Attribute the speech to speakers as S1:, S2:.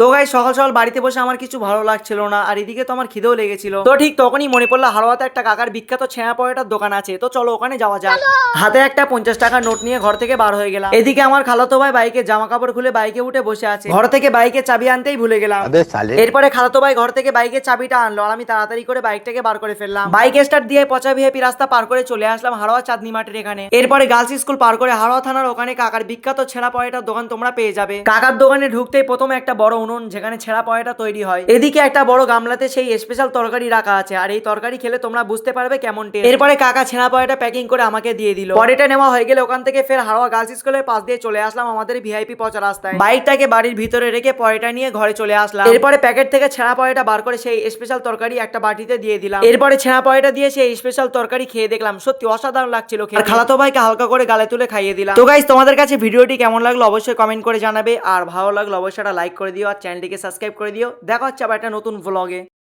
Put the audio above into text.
S1: তো গাই সকাল সকাল বাড়িতে বসে আমার কিছু ভালো লাগছিল না আর এদিকে তো আমার খিদেও লেগেছিল। তো ঠিক তখনই মনে পড়ল হাওড়াতে একটা কাকার বিখ্যাত ছেঁড়া পয়েটার দোকান আছে তো চলো ওখানে যাওয়া যাক। হাতে একটা পঞ্চাশ টাকার নোট নিয়ে ঘর থেকে বার হয়ে গেলাম। এদিকে আমার খালাতো ভাই বাইকে জামা কাপড় খুলে বাইকে উঠে বসে আছে। ঘর থেকে বাইকে চাবি আনতেই ভুলে গেলাম। এরপরে খালাতো ভাই ঘর থেকে বাইকের চাবিটা আনলো আর আমি তাড়াতাড়ি করে বাইকটাকে বার করে ফেললাম। বাইক স্টার্ট দিয়ে পচা ভিআইপি রাস্তা পার করে চলে আসলাম হাওড়া চাঁদনি মাঠের এখানে। এরপরে গার্লস স্কুল পার করে হাওড়া থানার ওখানে কাকার বিখ্যাত ছেঁড়া পয়টার দোকান তোমরা পেয়ে যাবে। কাকার দোকানে ঢুকতেই প্রথমে একটা বড় উনুন যেখানে ছেঁড়া পয়টা তৈরি হয়। এদিকে একটা বড় গামলাতে সেই স্পেশাল তরকারি রাখা আছে, আর এই তরকারি খেলে তোমরা বুঝতে পারবে কেমন টেস্ট এরপরে কাকা ছেঁড়া পয়টা প্যাকিং করে আমাকে দিয়ে দিল। পরেটা নেওয়া হয়ে গেলে ওখান থেকে ফের হাড়োয়া গার্লস স্কুলের পাশ দিয়ে চলে আসলাম আমাদের ভিআইপি পচা রাস্তায়। বাইকটাকে বাড়ির ভিতরে রেখে পয়টা নিয়ে ঘরে চলে আসলাম। এরপরে প্যাকেট থেকে ছেঁড়া পয়টা বার করে সেই স্পেশাল তরকারি একটা বাটিতে দিয়ে দিলাম। এরপরে ছেঁড়া পয়টা দিয়ে সেই স্পেশাল তরকারি খেয়ে দেখলাম, সত্যি অসাধারণ লাগছিল খেয়ে। খালাতো ভাইকে হালকা করে গালে তুলে খাইয়ে দিলাম। তো গাইস তোমাদের কাছে ভিডিওটি কেমন লাগল অবশ্যই কমেন্ট করে জানাবে, আর ভালো লাগল অবশ্যই লাইক করে দিও, আর চ্যানেলটিকে সাবস্ক্রাইব করে দিও। দেখা হচ্ছে আবার একটা নতুন ভ্লগে